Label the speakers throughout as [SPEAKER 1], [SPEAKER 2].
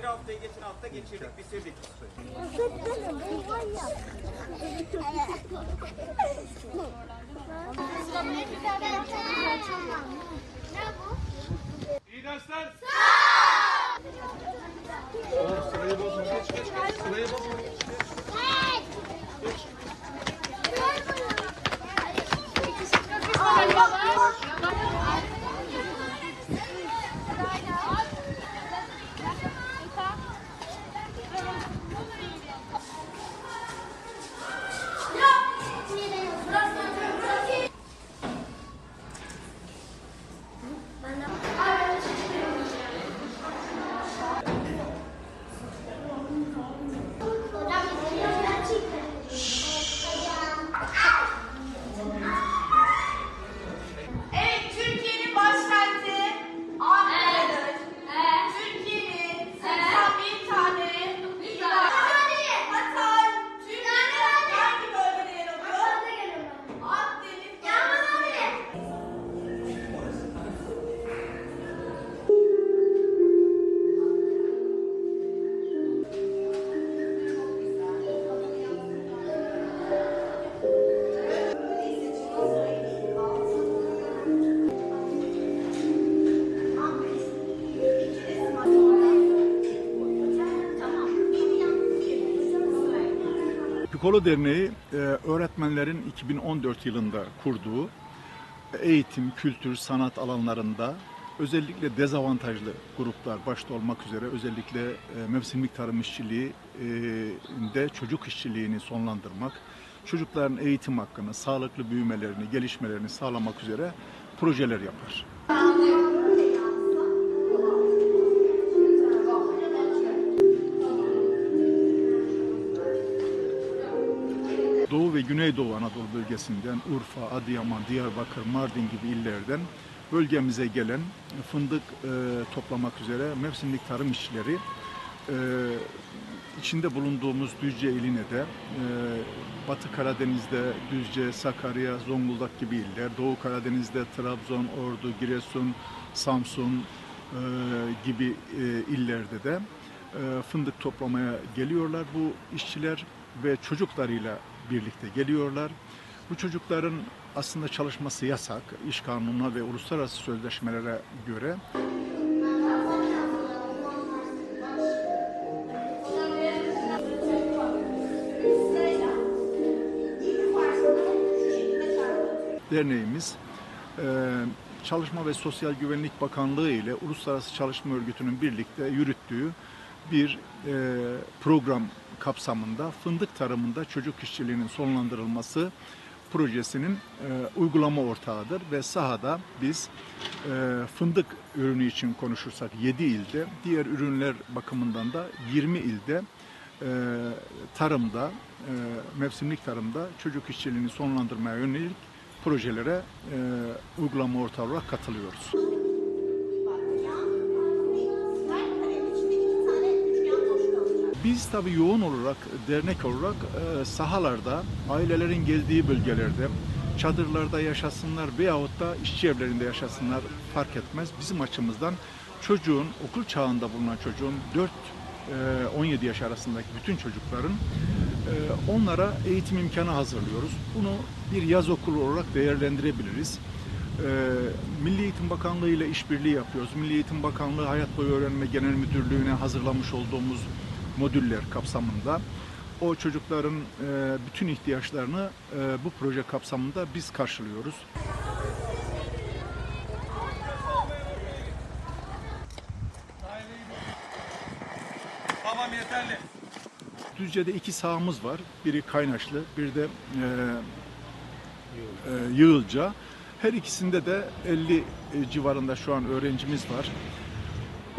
[SPEAKER 1] Bir haftayı geçen hafta geçirdik, bitirdik. İyi dersler. Sırayı bozma. Geç geç geç. Sırayı bozma.
[SPEAKER 2] Pikolo Derneği e, öğretmenlerin 2014 yılında kurduğu eğitim, kültür, sanat alanlarında özellikle dezavantajlı gruplar başta olmak üzere özellikle e, mevsimlik tarım işçiliği e, de çocuk işçiliğini sonlandırmak, çocukların eğitim hakkını, sağlıklı büyümelerini, gelişmelerini sağlamak üzere projeler yapar. Güneydoğu Anadolu bölgesinden Urfa, Adıyaman, Diyarbakır, Mardin gibi illerden bölgemize gelen fındık e, toplamak üzere mevsimlik tarım işçileri e, içinde bulunduğumuz Düzce iline de e, Batı Karadeniz'de Düzce, Sakarya, Zonguldak gibi iller, Doğu Karadeniz'de Trabzon, Ordu, Giresun, Samsun e, gibi e, illerde de e, fındık toplamaya geliyorlar bu işçiler ve çocuklarıyla birlikte geliyorlar. Bu çocukların aslında çalışması yasak, iş kanununa ve uluslararası sözleşmelere göre. Derneğimiz e, Çalışma ve Sosyal Güvenlik Bakanlığı ile Uluslararası Çalışma Örgütü'nün birlikte yürüttüğü bir e, program kapsamında fındık tarımında çocuk işçiliğinin sonlandırılması projesinin e, uygulama ortağıdır ve sahada biz e, fındık ürünü için konuşursak 7 ilde, diğer ürünler bakımından da 20 ilde e, tarımda, e, mevsimlik tarımda çocuk işçiliğini sonlandırmaya yönelik projelere e, uygulama ortağı olarak katılıyoruz. Biz tabii yoğun olarak dernek olarak e, sahalarda, ailelerin geldiği bölgelerde, çadırlarda yaşasınlar veyahut da işçi evlerinde yaşasınlar fark etmez. Bizim açımızdan çocuğun, okul çağında bulunan çocuğun 4-17 yaş arasındaki bütün çocukların e, onlara eğitim imkanı hazırlıyoruz. Bunu bir yaz okulu olarak değerlendirebiliriz. E, Milli Eğitim Bakanlığı ile işbirliği yapıyoruz. Milli Eğitim Bakanlığı Hayat Boyu Öğrenme Genel Müdürlüğü'ne hazırlamış olduğumuz modüller kapsamında o çocukların e, bütün ihtiyaçlarını e, bu proje kapsamında biz karşılıyoruz.
[SPEAKER 1] Tamam yeterli.
[SPEAKER 2] Düzce'de iki sahamız var. Biri Kaynaşlı, bir de e, e, Yığılca. Her ikisinde de 50 civarında şu an öğrencimiz var.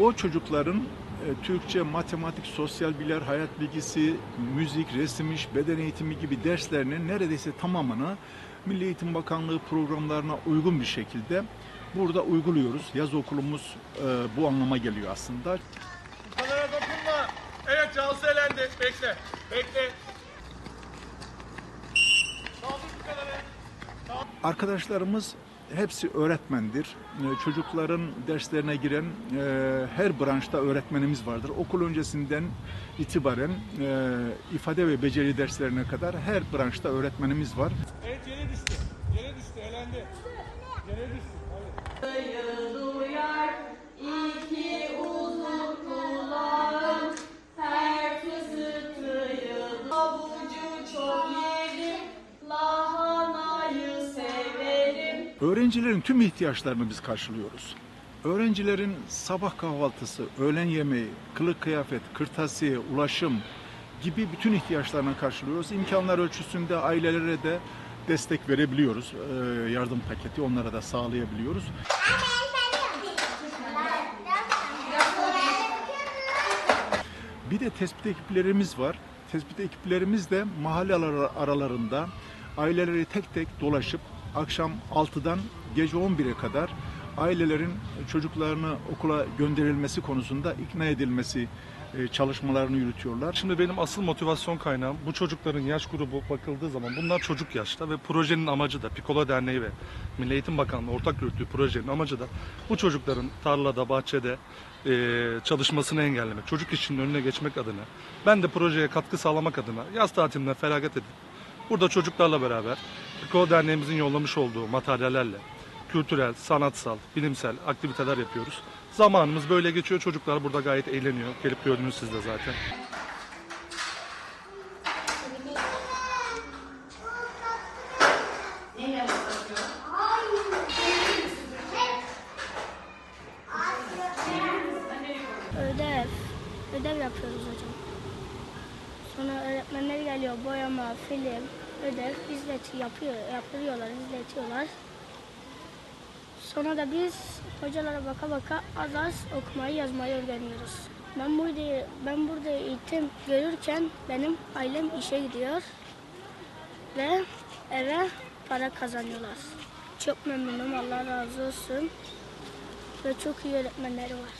[SPEAKER 2] O çocukların e, Türkçe, matematik, sosyal bilgiler, hayat bilgisi, müzik, resim iş, beden eğitimi gibi derslerinin neredeyse tamamını Milli Eğitim Bakanlığı programlarına uygun bir şekilde burada uyguluyoruz. Yaz okulumuz e, bu anlama geliyor aslında.
[SPEAKER 1] Kanara dokunma. Evet Cansu elendi. Bekle. Bekle.
[SPEAKER 2] Arkadaşlarımız hepsi öğretmendir. E, Çocukların derslerine giren e, her branşta öğretmenimiz vardır. Okul öncesinden itibaren e, ifade ve beceri derslerine kadar her branşta öğretmenimiz var. Öğrencilerin tüm ihtiyaçlarını biz karşılıyoruz. Öğrencilerin sabah kahvaltısı, öğlen yemeği, kılık kıyafet, kırtasiye, ulaşım gibi bütün ihtiyaçlarını karşılıyoruz. İmkanlar ölçüsünde ailelere de destek verebiliyoruz. Ee, Yardım paketi onlara da sağlayabiliyoruz. Bir de tespit ekiplerimiz var. Tespit ekiplerimiz de mahalle ara- aralarında aileleri tek tek dolaşıp akşam 6'dan gece 11'e kadar ailelerin çocuklarını okula gönderilmesi konusunda ikna edilmesi e, çalışmalarını yürütüyorlar.
[SPEAKER 3] Şimdi benim asıl motivasyon kaynağım bu çocukların yaş grubu bakıldığı zaman bunlar çocuk yaşta ve projenin amacı da Pikolo Derneği ve Milli Eğitim Bakanlığı ortak yürüttüğü projenin amacı da bu çocukların tarlada, bahçede e, çalışmasını engellemek, çocuk işinin önüne geçmek adına ben de projeye katkı sağlamak adına yaz tatiline feragat edip burada çocuklarla beraber Pikolo Derneğimizin yollamış olduğu materyallerle kültürel, sanatsal, bilimsel aktiviteler yapıyoruz. Zamanımız böyle geçiyor. Çocuklar burada gayet eğleniyor. Gelip gördünüz siz de zaten.
[SPEAKER 4] Ödev. Ödev yapıyoruz hocam. Sonra öğretmenler geliyor boyama, film, ödev izlet yapıyor, yaptırıyorlar, izletiyorlar. Sonra da biz hocalara baka baka az az okumayı yazmayı öğreniyoruz. Ben burada ben burada eğitim görürken benim ailem işe gidiyor ve eve para kazanıyorlar. Çok memnunum Allah razı olsun ve çok iyi öğretmenleri var.